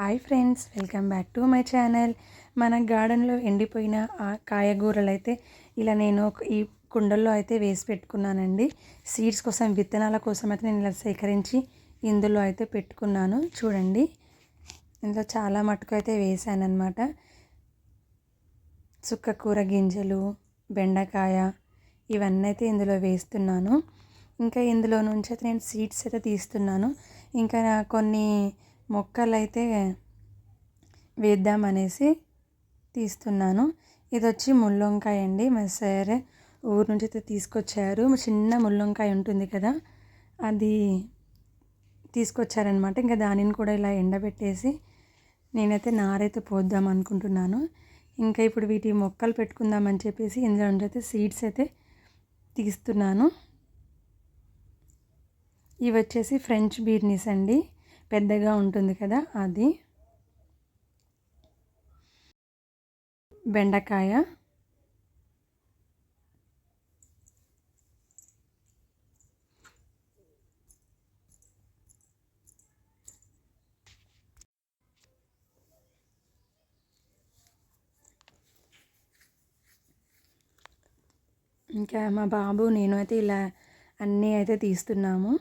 Hi friends welcome back to my channel. మన గార్డెన్లో ఎండిపోయిన ఆ కాయగూరలు అయితే ఇలా నేను ఈ కుండల్లో అయితే వేసి పెట్టుకున్నానండి. సీడ్స్ కోసం విత్తనాల కోసం అయితే నేను ఇలా సేకరించి ఇందులో అయితే పెట్టుకున్నాను. చూడండి ఇందులో చాలా మటుకు అయితే వేసానమాట చుక్కకూర గింజలు బెండకాయ ఇవన్నీ అయితే ఇందులో వేస్తున్నాను. ఇంకా ఇందులో నుంచి అయితే నేను సీడ్స్ అయితే తీస్తున్నాను. ఇంకా కొన్ని మొక్కలైతే వేద్దామనేసి తీస్తున్నాను. ఇది వచ్చి ముల్లొంకాయ అండి. మా సార్ ఊరు నుంచి అయితే తీసుకొచ్చారు. చిన్న ముల్లొంకాయ ఉంటుంది కదా అది తీసుకొచ్చారనమాట. ఇంకా దానిని కూడా ఇలా ఎండబెట్టేసి నేనైతే నారైతే పోద్దాం అనుకుంటున్నాను. ఇంకా ఇప్పుడు వీటి మొక్కలు పెట్టుకుందామని చెప్పేసి ఇందులో నుంచి అయితే సీడ్స్ అయితే తీస్తున్నాను. ఇవి వచ్చేసి ఫ్రెంచ్ బీర్నీస్ అండి. పెద్దగా ఉంటుంది కదా అది. బెండకాయ. ఇంకా మా బాబు నేను అయితే ఇలా అన్నీ అయితే తీస్తున్నాము.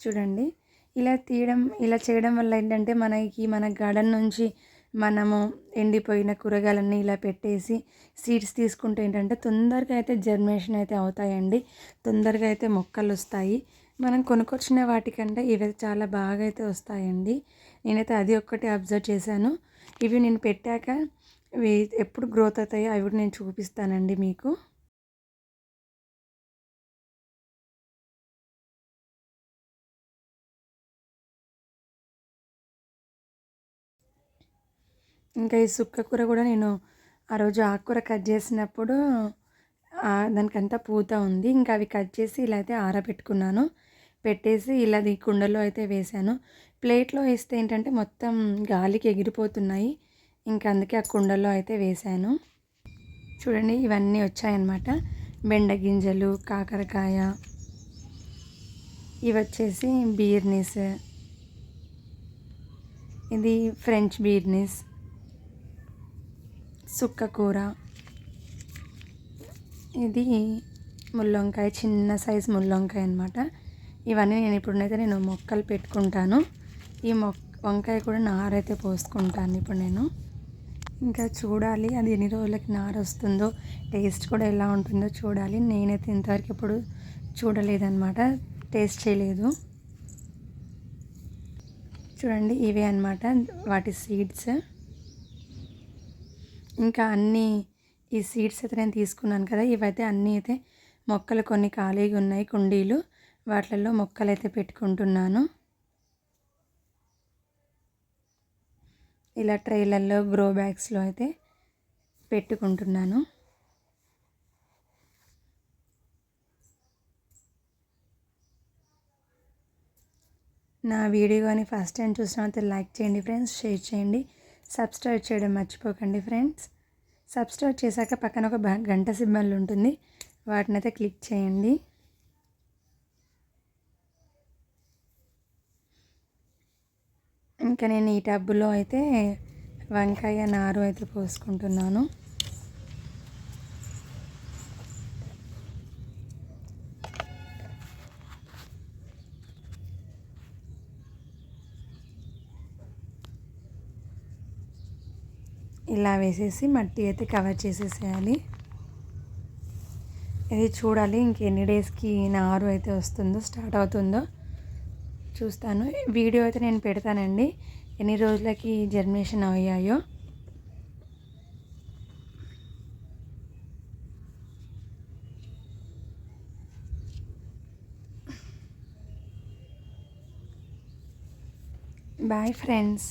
చూడండి. ఇలా తీయడం ఇలా చేయడం వల్ల ఏంటంటే మనకి మన గార్డెన్ నుంచి మనము ఎండిపోయిన కూరగాయలన్నీ ఇలా పెట్టేసి సీడ్స్ తీసుకుంటే ఏంటంటే తొందరగా అయితే జర్మినేషన్ అయితే అవుతాయండి. తొందరగా అయితే మొక్కలు వస్తాయి. మనం కొనుక్కొచ్చిన వాటికంటే ఇవి చాలా బాగా అయితే వస్తాయండి. నేనైతే అది ఒక్కటి అబ్జర్వ్ చేశాను. ఇవి నేను పెట్టాక ఇవి ఎప్పుడు గ్రోత్ అవుతాయో అవి కూడా నేను చూపిస్తానండి మీకు. ఇంకా ఈ సుక్క కూర కూడా నేను ఆ రోజు ఆకుకూర కట్ చేసినప్పుడు దానికంతా పూత ఉంది. ఇంకా అవి కట్ చేసి ఇలా అయితే ఆరబెట్టుకున్నాను. పెట్టేసి ఇలా ఈ కుండలో అయితే వేశాను ప్లేట్లో వేస్తే ఏంటంటే మొత్తం గాలికి ఎగిరిపోతున్నాయి. ఇంకా అందుకే ఆ కుండలో అయితే వేశాను చూడండి ఇవన్నీ వచ్చాయన్నమాట. బెండ గింజలు కాకరకాయ ఇవి వచ్చేసి బీర్నీస్. ఇది ఫ్రెంచ్ బీర్నీస్. సుక్కకూర ఇది ముల్లొంకాయ చిన్న సైజ్ ముల్లొంకాయ అనమాట ఇవన్నీ నేను ఇప్పుడునైతే నేను మొక్కలు పెట్టుకుంటాను. ఈ మొక్క వంకాయ కూడా నారైతే పోసుకుంటాను ఇప్పుడు నేను. ఇంకా చూడాలి అది ఎన్ని రోజులకి నార వస్తుందో టేస్ట్ కూడా ఎలా ఉంటుందో చూడాలి. నేనైతే ఇంతవరకు ఎప్పుడు చూడలేదన్నమాట. టేస్ట్ చేయలేదు. చూడండి ఇవే అనమాట వాటి సీడ్స్. ఇంకా అన్నీ ఈ సీడ్స్ అయితే నేను తీసుకున్నాను కదా ఇవైతే అన్నీ అయితే మొక్కలు కొన్ని ఖాళీగా ఉన్నాయి కుండీలు. వాటిల్లో మొక్కలు అయితే పెట్టుకుంటున్నాను. ఇలా ట్రైలల్లో గ్రో బ్యాగ్స్లో అయితే పెట్టుకుంటున్నాను. నా వీడియో కానీ ఫస్ట్ టైం చూసినట్లయితే లైక్ చేయండి ఫ్రెండ్స్ షేర్ చేయండి. సబ్స్క్రైబ్ చేయడం మర్చిపోకండి ఫ్రెండ్స్. సబ్స్క్రైబ్ చేశాక పక్కన ఒక గంట సింబల్ ఉంటుంది. వాటిని అయితే క్లిక్ చేయండి. ఇంకా నేను ఈ టబ్బులో అయితే వంకాయ నారు అయితే పోసుకుంటున్నాను. ఇలా వేసేసి మట్టి అయితే కవర్ చేసేసేయాలి. ఇది చూడాలి ఇంకెన్ని డేస్కి నారు అయితే వస్తుందో స్టార్ట్ అవుతుందో. చూస్తాను. వీడియో అయితే నేను పెడతానండి. ఎన్ని రోజులకి జర్మినేషన్ అయ్యాయో. Bye friends